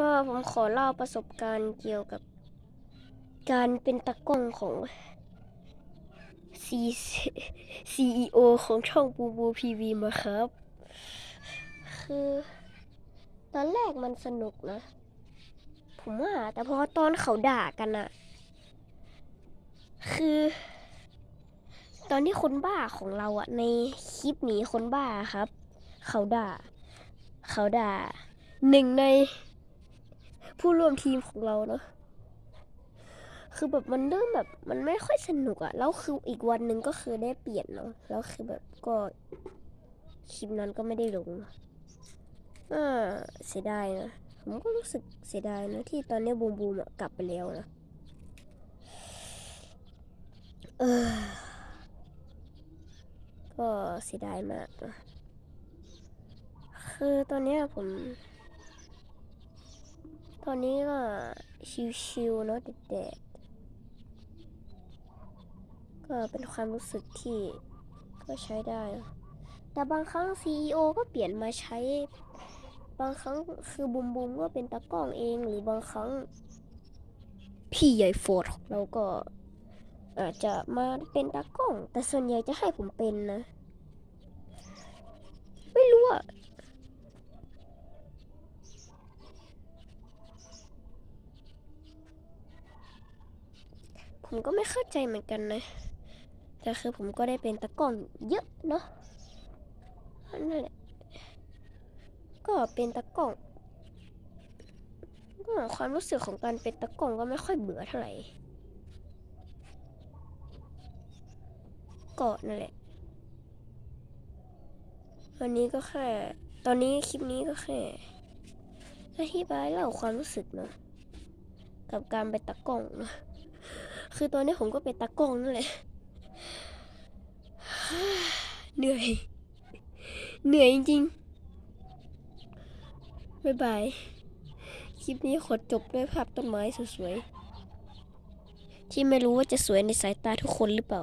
ก็ผมขอเล่าประสบการณ์เกี่ยวกับการเป็นตากล้องของ C CEO ของช่องบูบูพีวีมาครับ คือตอนแรกมันสนุกนะ ผมว่า แต่พอตอนเขาด่ากันอะคือ ตอนที่คนบ้าของเราอะในคลิปหนีคนบ้าครับ เขาด่า เขาด่าหนึ่งใน ผู้ร่วมทีมของเราเนาะคือแบบมันเริ่มแบบมันไม่ค่อยสนุกอะแล้วคืออีกวันหนึ่งก็คือได้เปลี่ยนเนาะแล้วคือแบบก็คลิปนั้นก็ไม่ได้ลงอ่าเสียดายนะผมก็รู้สึกเสียดายนะที่ตอนนี้บูมบูมกลับไปแล้วนะเออก็เสียดายมากนะคือตอนนี้ผม ตอนนี้ก็ชิวๆเนาะเด็กๆก็เป็นความรู้สึกที่ก็ใช้ได้ แต่บางครั้ง CEO ก็เปลี่ยนมาใช้ บางครั้งคือบุมบุมก็เป็นตากล้องเองหรือบางครั้ง พี่ใหญ่โฟร์ดเราก็อาจจะมาเป็นตากล้อง แต่ส่วนใหญ่จะให้ผมเป็นนะ ไม่รู้อะ ผมก็ไม่เข้าใจเหมือนกันนะ แต่คือผมก็ได้เป็นตะกล้องเยอะเนาะนั่นแหละก็เป็นตะกล้องก็ความรู้สึกของการเป็นตะกล้องก็ไม่ค่อยเบื่อเท่าไหร่ก็นั่นแหละวันนี้ก็แค่ ตอนนี้คลิปนี้ก็แค่อธิบายเล่าความรู้สึกเนาะกับการเป็นตะกล้องเนาะ คือตอนนี้ผมก็เป็นตากล้องนั่นแหละ เหนื่อย เหนื่อยจริงๆบ๊ายบาย คลิปนี้ขอจบด้วยภาพต้นไม้สวยๆ ที่ไม่รู้ว่าจะสวยในสายตาทุกคนหรือเปล่า